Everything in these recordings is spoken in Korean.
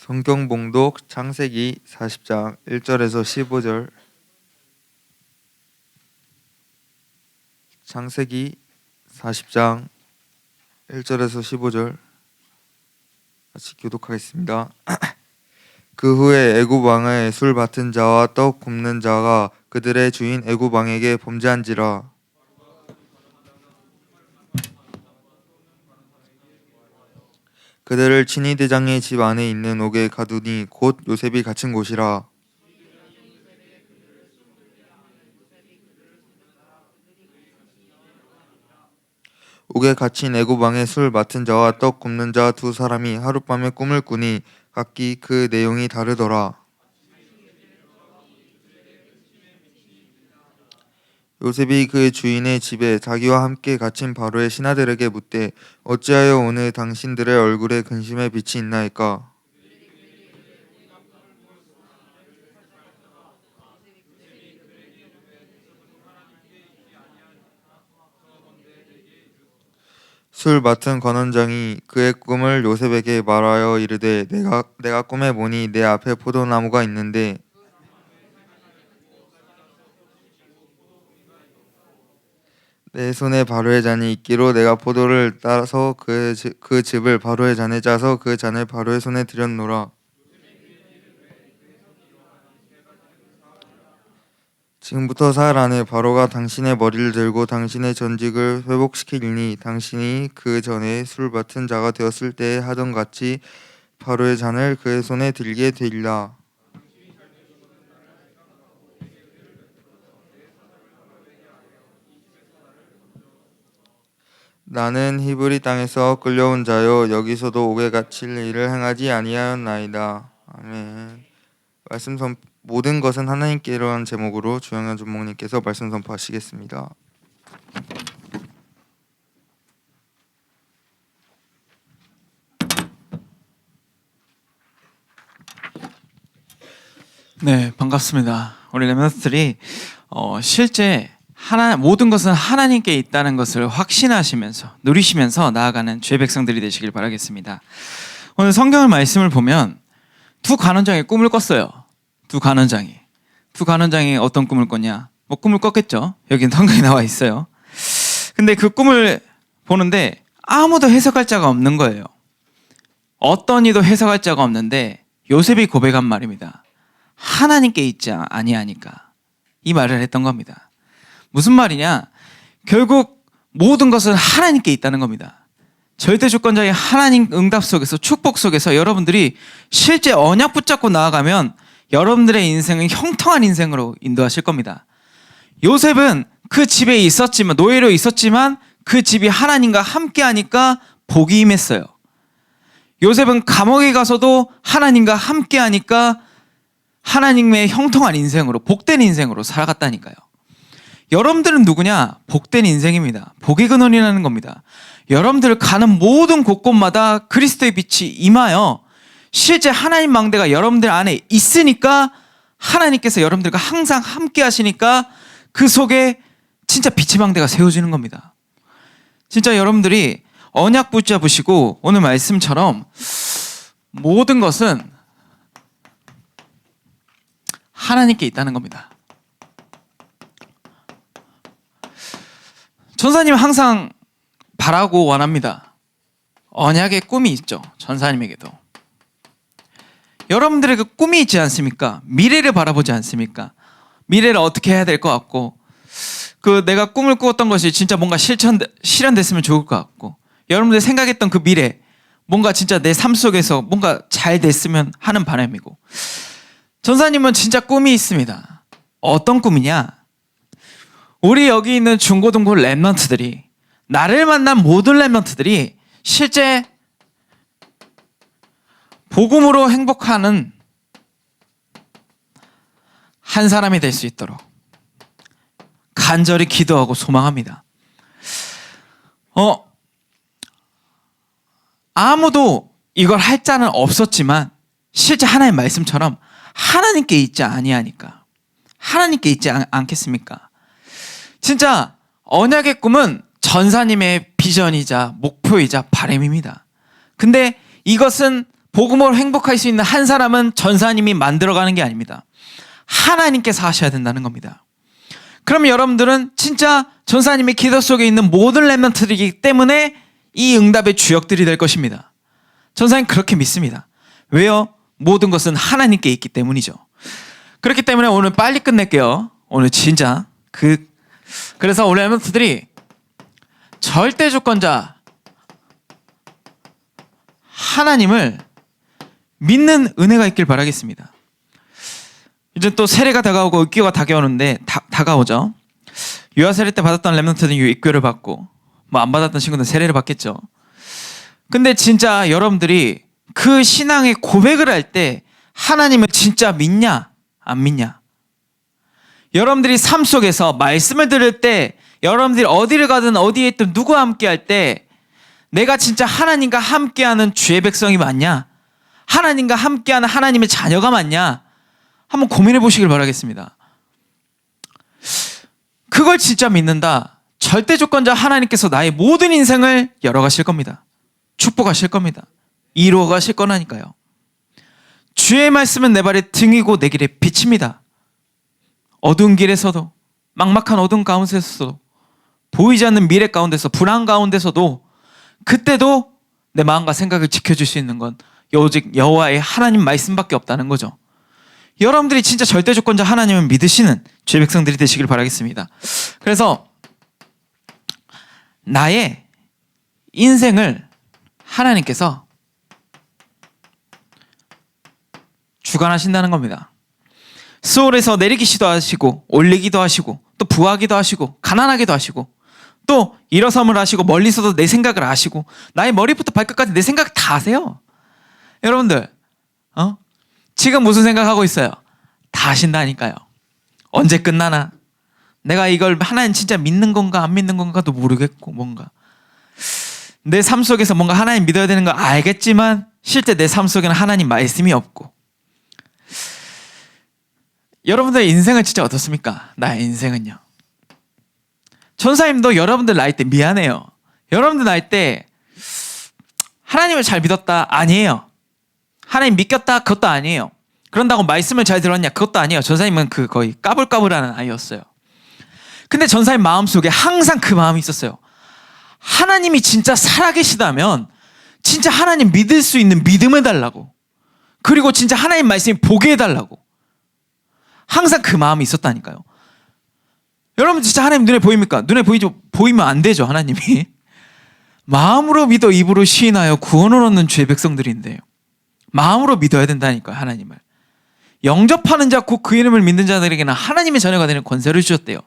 성경 봉독 창세기 40장 1절에서 15절. 창세기 40장 1절에서 15절. 같이 교독하겠습니다. 그 후에 애굽 왕의 술 맡은 자와 떡 굽는 자가 그들의 주인 애굽 왕에게 범죄한지라 그들을 친위 대장의 집 안에 있는 옥에 가두니 곧 요셉이 갇힌 곳이라 옥에 갇힌 애굽 왕의 술 맡은 자와 떡 굽는 자 두 사람이 하룻밤에 꿈을 꾸니 각기 그 내용이 다르더라. 요셉이 그 주인의 집에 자기와 함께 갇힌 바로의 신하들에게 묻되 어찌하여 오늘 당신들의 얼굴에 근심의 빛이 있나이까? 술 맡은 관원장이 그의 꿈을 요셉에게 말하여 이르되 내가 내가 꿈에 보니 내 앞에 포도나무가 있는데 내 손에 바로의 잔이 있기로 내가 포도를 따서 그, 지- 그 즙을 바로의 잔에 짜서 그 잔을 바로의 손에 들였노라. 지금부터 사흘 안에 바로가 당신의 머리를 들고 당신의 전직을 회복시키리니 당신이 그 전에 술 맡은 자가 되었을 때 하던 같이 바로의 잔을 그의 손에 들게 되리라. 나는 히브리 땅에서 끌려온 자요 여기서도 옥에 갇힐 일을 행하지 아니하였나이다. 아멘. 말씀 선 모든 것은 하나님께로한 제목으로 주영현 전목님께서 말씀 선포하시겠습니다. 네, 반갑습니다. 우리 레몬스들이 어, 실제 하나 모든 것은 하나님께 있다는 것을 확신하시면서 누리시면서 나아가는 죄 백성들이 되시길 바라겠습니다. 오늘 성경을 말씀을 보면 두 간원장이 꿈을 꿨어요. 두 간원장이 두 간원장이 어떤 꿈을 꿨냐? 뭐 꿈을 꿨겠죠. 여기는 성경에 나와 있어요. 근데 그 꿈을 보는데 아무도 해석할 자가 없는 거예요. 어떤 이도 해석할 자가 없는데 요셉이 고백한 말입니다. 하나님께 있지 아니하니까 이 말을 했던 겁니다. 무슨 말이냐? 결국 모든 것은 하나님께 있다는 겁니다. 절대 주권자의 하나님 응답 속에서 축복 속에서 여러분들이 실제 언약 붙잡고 나아가면 여러분들의 인생은 형통한 인생으로 인도하실 겁니다. 요셉은 그 집에 있었지만 노예로 있었지만 그 집이 하나님과 함께 하니까 복이 임했어요. 요셉은 감옥에 가서도 하나님과 함께 하니까 하나님의 형통한 인생으로 복된 인생으로 살아갔다니까요. 여러분들은 누구냐? 복된 인생입니다. 복의 근원이라는 겁니다. 여러분들 가는 모든 곳곳마다 그리스도의 빛이 임하여 실제 하나님 망대가 여러분들 안에 있으니까 하나님께서 여러분들과 항상 함께 하시니까 그 속에 진짜 빛의 망대가 세워지는 겁니다. 진짜 여러분들이 언약 붙잡으시고 오늘 말씀처럼 모든 것은 하나님께 있다는 겁니다. 전사님 항상 바라고 원합니다. 언약의 꿈이 있죠. 전사님에게도. 여러분들의 그 꿈이 있지 않습니까? 미래를 바라보지 않습니까? 미래를 어떻게 해야 될 것 같고, 그 내가 꿈을 꾸었던 것이 진짜 뭔가 실천, 실현됐으면 좋을 것 같고, 여러분들 생각했던 그 미래, 뭔가 진짜 내 삶 속에서 뭔가 잘 됐으면 하는 바람이고, 전사님은 진짜 꿈이 있습니다. 어떤 꿈이냐? 우리 여기 있는 중고등부 랩런트들이 나를 만난 모든 랩런트들이 실제 복음으로 행복하는 한 사람이 될 수 있도록 간절히 기도하고 소망합니다. 어, 아무도 이걸 할 자는 없었지만 실제 하나의 말씀처럼 하나님께 있지 아니하니까 하나님께 있지 않, 않겠습니까? 진짜 언약의 꿈은 전사님의 비전이자 목표이자 바램입니다. 근데 이것은 복음으로 행복할 수 있는 한 사람은 전사님이 만들어가는 게 아닙니다. 하나님께서 하셔야 된다는 겁니다. 그럼 여러분들은 진짜 전사님의 기도 속에 있는 모든 랩런트들이기 때문에 이 응답의 주역들이 될 것입니다. 전사님 그렇게 믿습니다. 왜요? 모든 것은 하나님께 있기 때문이죠. 그렇기 때문에 오늘 빨리 끝낼게요. 오늘 진짜 그 그래서 오늘 랩런트들이 절대 조건자 하나님을 믿는 은혜가 있길 바라겠습니다. 이제 또 세례가 다가오고 입교가 다가오는데 다, 다가오죠. 유아 세례 때 받았던 렘넌트는 입교를 받고 뭐 안 받았던 친구는 세례를 받겠죠. 근데 진짜 여러분들이 그 신앙의 고백을 할 때 하나님을 진짜 믿냐 안 믿냐? 여러분들이 삶 속에서 말씀을 들을 때 여러분들이 어디를 가든 어디에 있든 누구와 함께 할 때 내가 진짜 하나님과 함께하는 주의 백성이 맞냐? 하나님과 함께하는 하나님의 자녀가 맞냐? 한번 고민해 보시길 바라겠습니다. 그걸 진짜 믿는다. 절대 조건자 하나님께서 나의 모든 인생을 열어가실 겁니다. 축복하실 겁니다. 이루어 가실 거라니까요. 주의 말씀은 내 발의 등이고 내 길의 빛입니다. 어두운 길에서도 막막한 어두운 가운데서도 보이지 않는 미래 가운데서 불안 가운데서도 그때도 내 마음과 생각을 지켜줄 수 있는 건 오직 여호와의 하나님 말씀밖에 없다는 거죠. 여러분들이 진짜 절대 조건자 하나님을 믿으시는 주의 백성들이 되시길 바라겠습니다. 그래서 나의 인생을 하나님께서 주관하신다는 겁니다. 수월에서 내리기시도 하시고 올리기도 하시고 또 부하기도 하시고 가난하기도 하시고 또 일어섬을 하시고 멀리서도 내 생각을 아시고 나의 머리부터 발끝까지 내 생각 다 아세요. 여러분들 어? 지금 무슨 생각하고 있어요? 다 아신다니까요. 언제 끝나나? 내가 이걸 하나님 진짜 믿는 건가 안 믿는 건가도 모르겠고 뭔가 내 삶 속에서 뭔가 하나님 믿어야 되는 거 알겠지만 실제 내 삶 속에는 하나님 말씀이 없고 여러분들의 인생은 진짜 어떻습니까? 나의 인생은요. 전사님도 여러분들 나이 때 미안해요. 여러분들 나이 때 하나님을 잘 믿었다 아니에요. 하나님 믿겼다 그것도 아니에요. 그런다고 말씀을 잘 들었냐 그것도 아니에요. 전사님은 그 거의 까불까불하는 아이였어요. 근데 전사님 마음 속에 항상 그 마음이 있었어요. 하나님이 진짜 살아계시다면 진짜 하나님 믿을 수 있는 믿음을 달라고. 그리고 진짜 하나님 말씀이 보게 해달라고. 항상 그 마음이 있었다니까요. 여러분 진짜 하나님 눈에 보입니까? 눈에 보이죠? 보이면 안 되죠 하나님이. 마음으로 믿어 입으로 시인하여 구원을 얻는 죄 백성들인데요. 마음으로 믿어야 된다니까요 하나님을. 영접하는 자 곧 그 이름을 믿는 자들에게는 하나님의 자녀가 되는 권세를 주셨대요.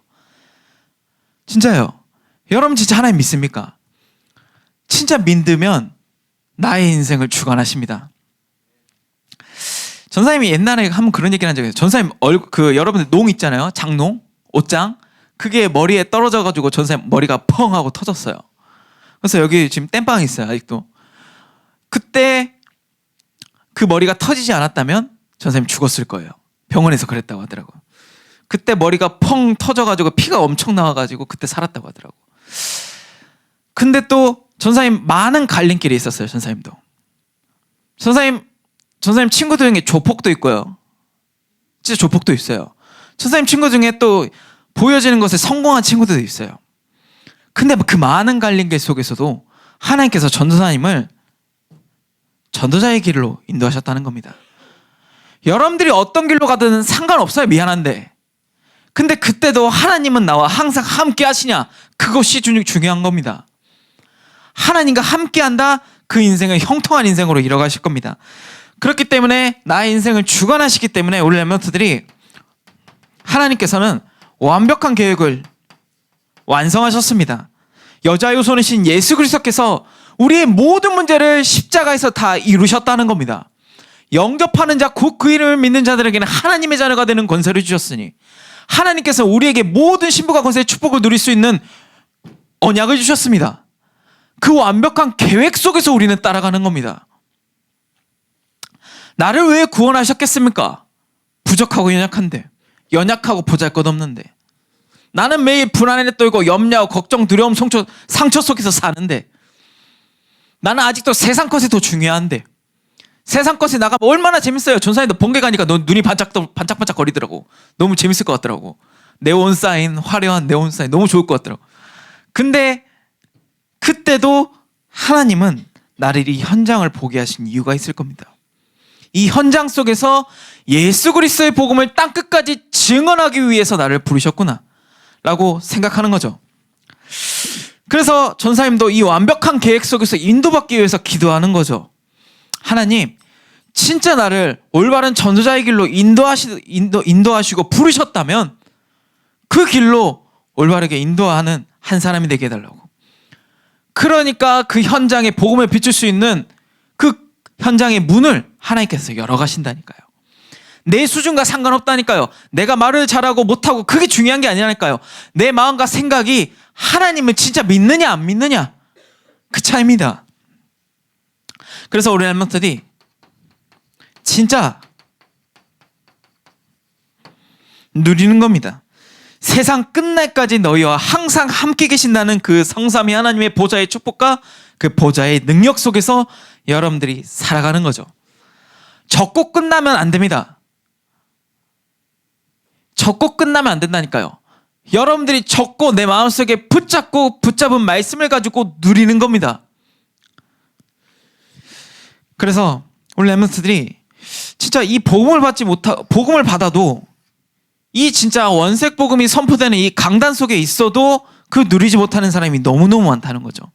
진짜요. 여러분 진짜 하나님 믿습니까? 진짜 믿으면 나의 인생을 주관하십니다. 전사님이 옛날에 한번 그런 얘기를 한 적이 있어요. 전사님 얼, 그 여러분들 농 있잖아요. 장농, 옷장. 그게 머리에 떨어져 가지고 전사님 머리가 펑 하고 터졌어요. 그래서 여기 지금 땜빵이 있어요. 아직도. 그때 그 머리가 터지지 않았다면 전사님 죽었을 거예요. 병원에서 그랬다고 하더라고요. 그때 머리가 펑 터져 가지고 피가 엄청 나와 가지고 그때 살았다고 하더라고. 근데 또 전사님 많은 갈림길이 있었어요. 전사님도. 전사님 전사님 친구들 중에 조폭도 있고요. 진짜 조폭도 있어요. 전사님 친구 중에 또 보여지는 것에 성공한 친구들도 있어요. 근데 그 많은 갈림길 속에서도 하나님께서 전도사님을 전도자의 길로 인도하셨다는 겁니다. 여러분들이 어떤 길로 가든 상관없어요. 미안한데. 근데 그때도 하나님은 나와 항상 함께 하시냐? 그것이 주- 중요한 겁니다. 하나님과 함께 한다? 그 인생은 형통한 인생으로 이뤄가실 겁니다. 그렇기 때문에 나의 인생을 주관하시기 때문에 우리 랩런트들이 하나님께서는 완벽한 계획을 완성하셨습니다. 여자 요소이신 예수 그리스도께서 우리의 모든 문제를 십자가에서 다 이루셨다는 겁니다. 영접하는 자, 곧 그 이름을 믿는 자들에게는 하나님의 자녀가 되는 권세를 주셨으니 하나님께서 우리에게 모든 신부가 권세의 축복을 누릴 수 있는 언약을 주셨습니다. 그 완벽한 계획 속에서 우리는 따라가는 겁니다. 나를 왜 구원하셨겠습니까? 부족하고 연약한데, 연약하고 보잘것없는데, 나는 매일 불안에 떨고 염려하고 걱정, 두려움, 상처, 상처 속에서 사는데, 나는 아직도 세상 것이 더 중요한데, 세상 것에 나가면 얼마나 재밌어요. 전사님도 번개 가니까 너 눈이 반짝 반짝반짝 거리더라고. 너무 재밌을 것 같더라고. 네온 사인, 화려한 네온 사인 너무 좋을 것 같더라고. 근데 그때도 하나님은 나를 이 현장을 보게 하신 이유가 있을 겁니다. 이 현장 속에서 예수 그리스도의 복음을 땅 끝까지 증언하기 위해서 나를 부르셨구나. 라고 생각하는 거죠. 그래서 전사님도 이 완벽한 계획 속에서 인도받기 위해서 기도하는 거죠. 하나님, 진짜 나를 올바른 전도자의 길로 인도하시, 인도, 인도하시고 부르셨다면 그 길로 올바르게 인도하는 한 사람이 되게 해달라고. 그러니까 그 현장에 복음을 비출 수 있는 그 현장의 문을 하나님께서 열어가신다니까요. 내 수준과 상관없다니까요. 내가 말을 잘하고 못하고 그게 중요한 게 아니라니까요. 내 마음과 생각이 하나님을 진짜 믿느냐 안 믿느냐 그 차이입니다. 그래서 우리 랩런트들이 진짜 누리는 겁니다. 세상 끝날까지 너희와 항상 함께 계신다는 그 성삼위 하나님의 보좌의 축복과 그 보좌의 능력 속에서 여러분들이 살아가는 거죠. 적고 끝나면 안 됩니다. 적고 끝나면 안 된다니까요. 여러분들이 적고 내 마음속에 붙잡고 붙잡은 말씀을 가지고 누리는 겁니다. 그래서 우리 랩런트들이 진짜 이 복음을 받지 못하 복음을 받아도 이 진짜 원색 복음이 선포되는 이 강단 속에 있어도 그 누리지 못하는 사람이 너무너무 많다는 거죠.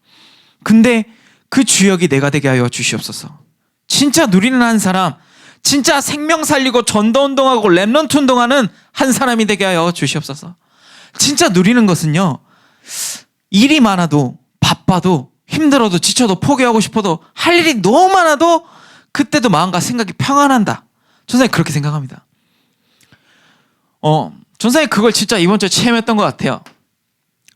근데 그 주역이 내가 되게 하여 주시옵소서. 진짜 누리는 한 사람, 진짜 생명 살리고 전도 운동하고 랩런트 운동하는 한 사람이 되게 하여 주시옵소서. 진짜 누리는 것은요. 일이 많아도 바빠도 힘들어도 지쳐도 포기하고 싶어도 할 일이 너무 많아도 그때도 마음과 생각이 평안한다. 전사님 그렇게 생각합니다. 어, 전사님 그걸 진짜 이번 주에 체험했던 것 같아요.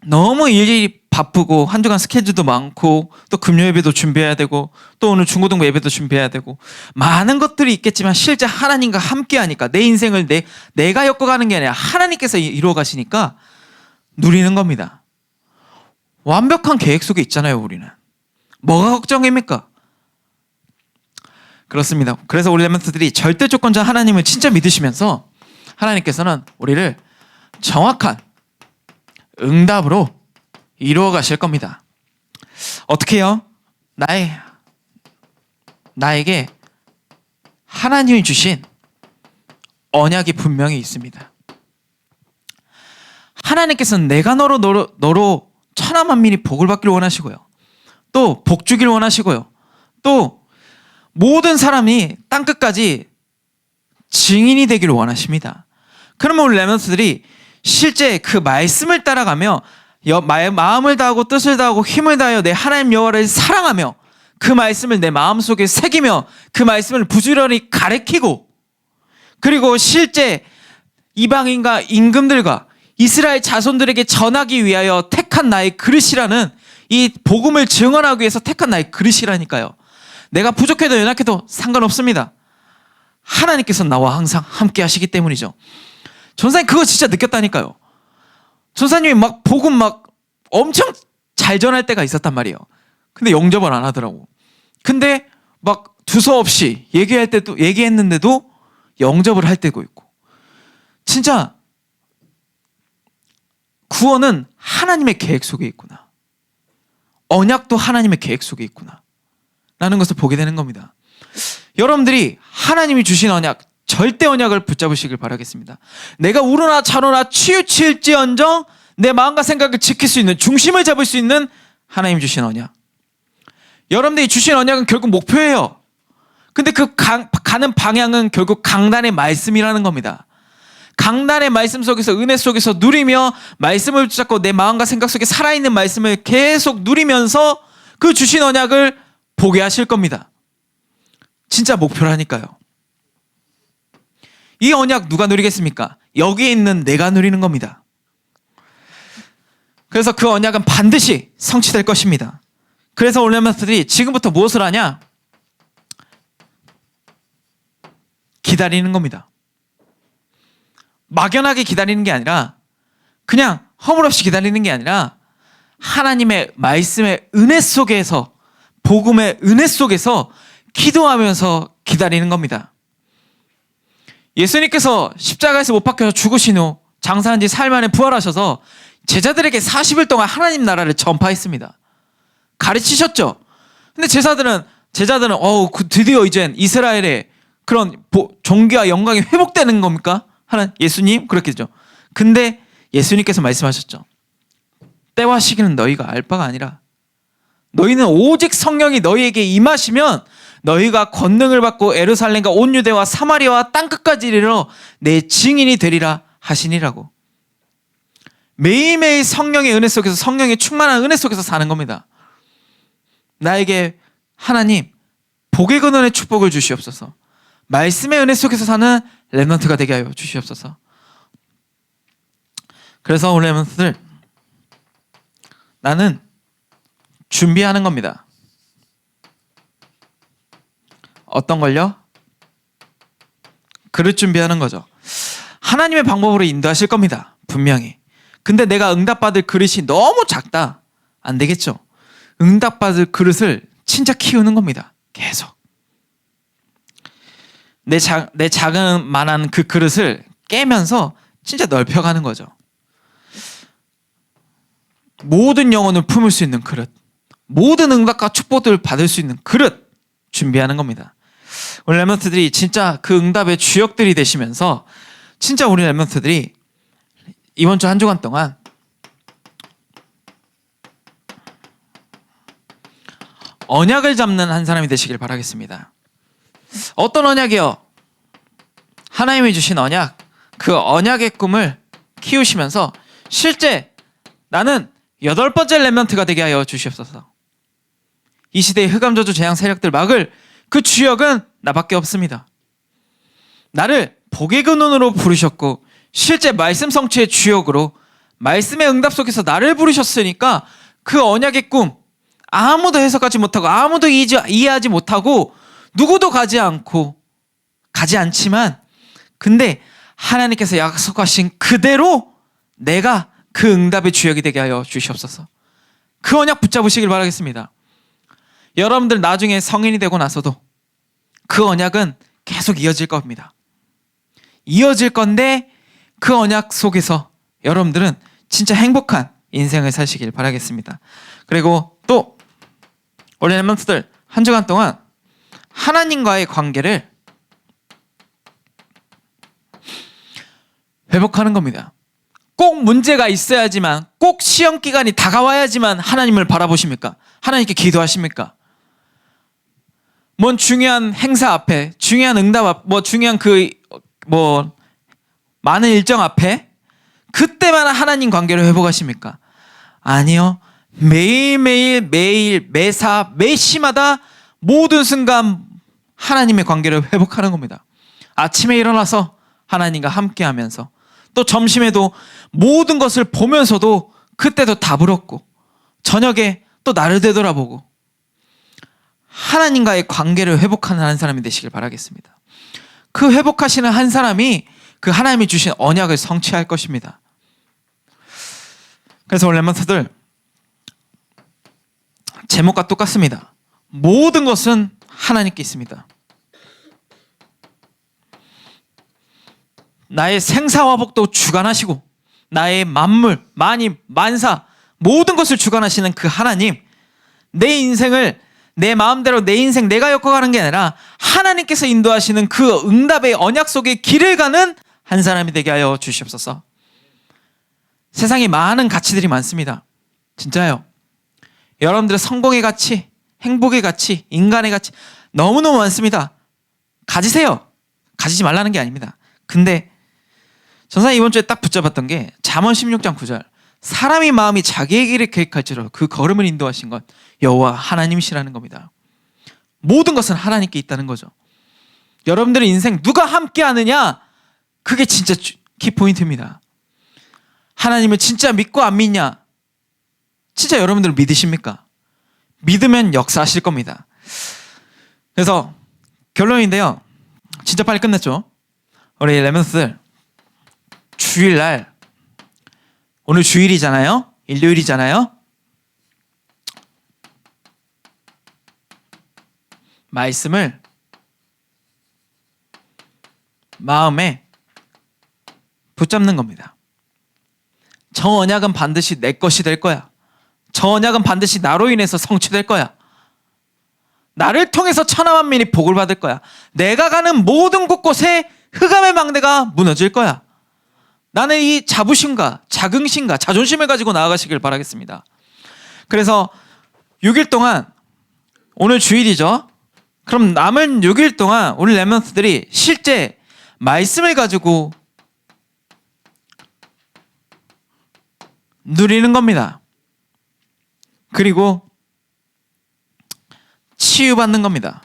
너무 일이 바쁘고 한 주간 스케줄도 많고 또 금요 예배도 준비해야 되고 또 오늘 중고등부 예배도 준비해야 되고 많은 것들이 있겠지만 실제 하나님과 함께 하니까 내 인생을 내 내가 엮어가는 게 아니라 하나님께서 이루어 가시니까 누리는 겁니다. 완벽한 계획 속에 있잖아요, 우리는. 뭐가 걱정입니까? 그렇습니다. 그래서 우리 랩런트들이 절대 조건자 하나님을 진짜 믿으시면서 하나님께서는 우리를 정확한 응답으로 이루어 가실 겁니다. 어떻게요? 나의 나에게 하나님이 주신 언약이 분명히 있습니다. 하나님께서는 내가 너로 너로, 너로 천하 만민이 복을 받기를 원하시고요. 또 복 주기를 원하시고요. 또 모든 사람이 땅 끝까지 증인이 되기를 원하십니다. 그러면 우리 레몬스들이 실제 그 말씀을 따라가며 여, 마, 마음을 다하고 뜻을 다하고 힘을 다하여 내 하나님 여호와를 사랑하며 그 말씀을 내 마음속에 새기며 그 말씀을 부지런히 가르치고 그리고 실제 이방인과 임금들과 이스라엘 자손들에게 전하기 위하여 택한 나의 그릇이라는 이 복음을 증언하기 위해서 택한 나의 그릇이라니까요. 내가 부족해도 연약해도 상관없습니다. 하나님께서 나와 항상 함께 하시기 때문이죠. 전사님 그거 진짜 느꼈다니까요. 전사님이 막 복음 막 엄청 잘 전할 때가 있었단 말이에요. 근데 영접을 안 하더라고. 근데 막 두서없이 얘기할 때도 얘기했는데도 영접을 할 때고 있고. 진짜 구원은 하나님의 계획 속에 있구나. 언약도 하나님의 계획 속에 있구나. 라는 것을 보게 되는 겁니다. 여러분들이 하나님이 주신 언약, 절대 언약을 붙잡으시길 바라겠습니다. 내가 우르나 차로나 치우칠지언정 내 마음과 생각을 지킬 수 있는 중심을 잡을 수 있는 하나님 주신 언약. 여러분들이 주신 언약은 결국 목표예요. 근데 그 가, 가는 방향은 결국 강단의 말씀이라는 겁니다. 강단의 말씀 속에서 은혜 속에서 누리며 말씀을 붙잡고 내 마음과 생각 속에 살아있는 말씀을 계속 누리면서 그 주신 언약을 보게 하실 겁니다. 진짜 목표라니까요. 이 언약 누가 누리겠습니까? 여기에 있는 내가 누리는 겁니다. 그래서 그 언약은 반드시 성취될 것입니다. 그래서 올레마스들이 지금부터 무엇을 하냐? 기다리는 겁니다. 막연하게 기다리는 게 아니라 그냥 허물없이 기다리는 게 아니라 하나님의 말씀의 은혜 속에서 복음의 은혜 속에서 기도하면서 기다리는 겁니다. 예수님께서 십자가에서 못 박혀서 죽으신 후 장사한 지 사일 만에 부활하셔서 제자들에게 40일 동안 하나님 나라를 전파했습니다. 가르치셨죠. 근데 제자들은 제자들은 어우 그 드디어 이젠 이스라엘의 그런 보- 종교와 영광이 회복되는 겁니까? 하는 예수님 그렇겠죠. 근데 예수님께서 말씀하셨죠. 때와 시기는 너희가 알 바가 아니라 너희는 오직 성령이 너희에게 임하시면 너희가 권능을 받고 에르살렘과 온 유대와 사마리아와 땅 끝까지 이르러 내 증인이 되리라 하시니라고. 매일매일 성령의 은혜 속에서 성령의 충만한 은혜 속에서 사는 겁니다. 나에게 하나님 복의 근원의 축복을 주시옵소서. 말씀의 은혜 속에서 사는 렘넌트가 되게 하여 주시옵소서. 그래서 오늘 렘넌트들 나는 준비하는 겁니다. 어떤 걸요? 그릇 준비하는 거죠. 하나님의 방법으로 인도하실 겁니다. 분명히. 근데 내가 응답받을 그릇이 너무 작다. 안 되겠죠. 응답받을 그릇을 진짜 키우는 겁니다. 계속. 내, 작, 내 작은 만한 그 그릇을 깨면서 진짜 넓혀가는 거죠. 모든 영혼을 품을 수 있는 그릇, 모든 응답과 축복들을 받을 수 있는 그릇 준비하는 겁니다. 우리 랩런트들이 진짜 그 응답의 주역들이 되시면서 진짜 우리 랩런트들이 이번 주 한 주간 동안 언약을 잡는 한 사람이 되시길 바라겠습니다. 어떤 언약이요? 하나님이 주신 언약, 그 언약의 꿈을 키우시면서 실제 나는 여덟 번째 렘넌트가 되게 하여 주시옵소서. 이 시대의 흑암저주 재앙 세력들 막을 그 주역은 나밖에 없습니다. 나를 복의 근원으로 부르셨고 실제 말씀 성취의 주역으로 말씀의 응답 속에서 나를 부르셨으니까 그 언약의 꿈 아무도 해석하지 못하고 아무도 이해하지 못하고 누구도 가지 않고 가지 않지만 근데 하나님께서 약속하신 그대로 내가 그 응답의 주역이 되게 하여 주시옵소서. 그 언약 붙잡으시길 바라겠습니다. 여러분들 나중에 성인이 되고 나서도 그 언약은 계속 이어질 겁니다. 이어질 건데 그 언약 속에서 여러분들은 진짜 행복한 인생을 사시길 바라겠습니다. 그리고 또 원래 멤버들 한 주간 동안 하나님과의 관계를 회복하는 겁니다. 꼭 문제가 있어야지만 꼭 시험 기간이 다가와야지만 하나님을 바라보십니까? 하나님께 기도하십니까? 뭔 중요한 행사 앞에 중요한 응답 앞, 뭐 중요한 그 뭐 많은 일정 앞에 그때만 하나님 관계를 회복하십니까? 아니요. 매일매일 매일 매사 매시마다 모든 순간 하나님의 관계를 회복하는 겁니다. 아침에 일어나서 하나님과 함께 하면서 또 점심에도 모든 것을 보면서도 그때도 답을 얻고 저녁에 또 나를 되돌아보고 하나님과의 관계를 회복하는 한 사람이 되시길 바라겠습니다. 그 회복하시는 한 사람이 그 하나님이 주신 언약을 성취할 것입니다. 그래서 원래 멤버들 제목과 똑같습니다. 모든 것은 하나님께 있습니다. 나의 생사화복도 주관하시고 나의 만물, 만임, 만사 모든 것을 주관하시는 그 하나님 내 인생을 내 마음대로 내 인생 내가 엮어가는 게 아니라 하나님께서 인도하시는 그 응답의 언약 속의 길을 가는 한 사람이 되게 하여 주시옵소서. 세상에 많은 가치들이 많습니다. 진짜요. 여러분들의 성공의 가치, 행복의 가치, 인간의 가치 너무너무 많습니다. 가지세요. 가지지 말라는 게 아닙니다. 근데 전사 이번 주에 딱 붙잡았던 게 잠언 16장 9절. 사람이 마음이 자기의 길을 계획할지로 그 걸음을 인도하신 것 여호와 하나님이시라는 겁니다. 모든 것은 하나님께 있다는 거죠. 여러분들의 인생 누가 함께 하느냐? 그게 진짜 주- 키포인트입니다. 하나님을 진짜 믿고 안 믿냐? 진짜 여러분들 믿으십니까? 믿으면 역사하실 겁니다. 그래서 결론인데요. 진짜 빨리 끝냈죠. 우리 레몬스들 주일날 오늘 주일이잖아요. 일요일이잖아요. 말씀을 마음에 붙잡는 겁니다. 저 언약은 반드시 내 것이 될 거야. 저 언약은 반드시 나로 인해서 성취될 거야. 나를 통해서 천하 만민이 복을 받을 거야. 내가 가는 모든 곳곳에 흑암의 망대가 무너질 거야. 나는 이 자부심과 자긍심과 자존심을 가지고 나아가시길 바라겠습니다. 그래서 6일 동안 오늘 주일이죠. 그럼 남은 6일 동안 우리 랩런트들이 실제 말씀을 가지고 누리는 겁니다. 그리고 치유받는 겁니다.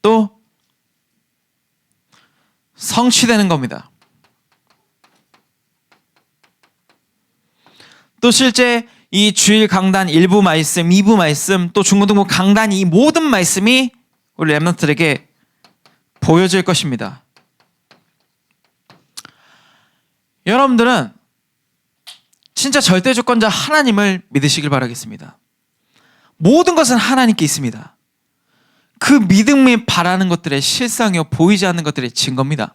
또 성취되는 겁니다. 또 실제 이 주일 강단 일부 말씀, 2부 말씀, 또 중고등부 강단 이 모든 말씀이 우리 랩런트들에게 보여질 것입니다. 여러분들은 진짜 절대 주권자 하나님을 믿으시길 바라겠습니다. 모든 것은 하나님께 있습니다. 그 믿음이 바라는 것들의 실상이요 보이지 않는 것들의 증거입니다.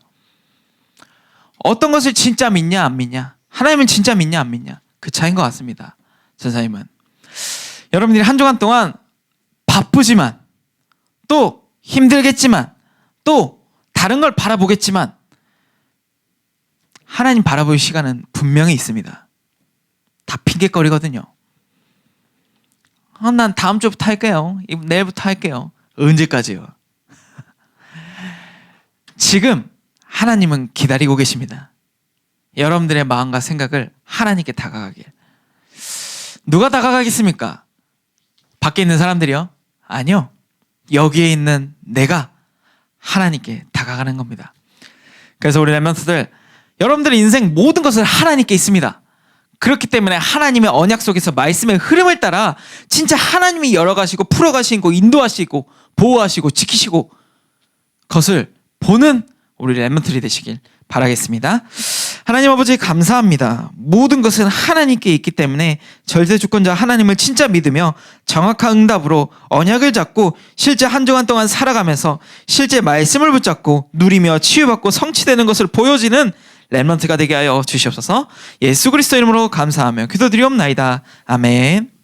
어떤 것을 진짜 믿냐 안 믿냐 하나님은 진짜 믿냐 안 믿냐 그 차이인 것 같습니다. 전사님은 여러분들이 한 주간 동안 바쁘지만 또 힘들겠지만 또 다른 걸 바라보겠지만 하나님 바라볼 시간은 분명히 있습니다. 다 핑계거리거든요. 아, 난 다음 주부터 할게요. 이- 내일부터 할게요. 언제까지요? 지금 하나님은 기다리고 계십니다. 여러분들의 마음과 생각을 하나님께 다가가길. 누가 다가가겠습니까? 밖에 있는 사람들이요? 아니요. 여기에 있는 내가 하나님께 다가가는 겁니다. 그래서 우리 랩런트들 여러분들의 인생 모든 것을 하나님께 있습니다. 그렇기 때문에 하나님의 언약 속에서 말씀의 흐름을 따라 진짜 하나님이 열어가시고 풀어가시고 인도하시고 보호하시고 지키시고 것을 보는 우리 랩런트리 되시길 바라겠습니다. 하나님 아버지 감사합니다. 모든 것은 하나님께 있기 때문에 절대 주권자 하나님을 진짜 믿으며 정확한 응답으로 언약을 잡고 실제 한 주간 동안 살아가면서 실제 말씀을 붙잡고 누리며 치유받고 성취되는 것을 보여지는 랩런트가 되게 하여 주시옵소서. 예수 그리스도 이름으로 감사하며 기도드리옵나이다. 아멘.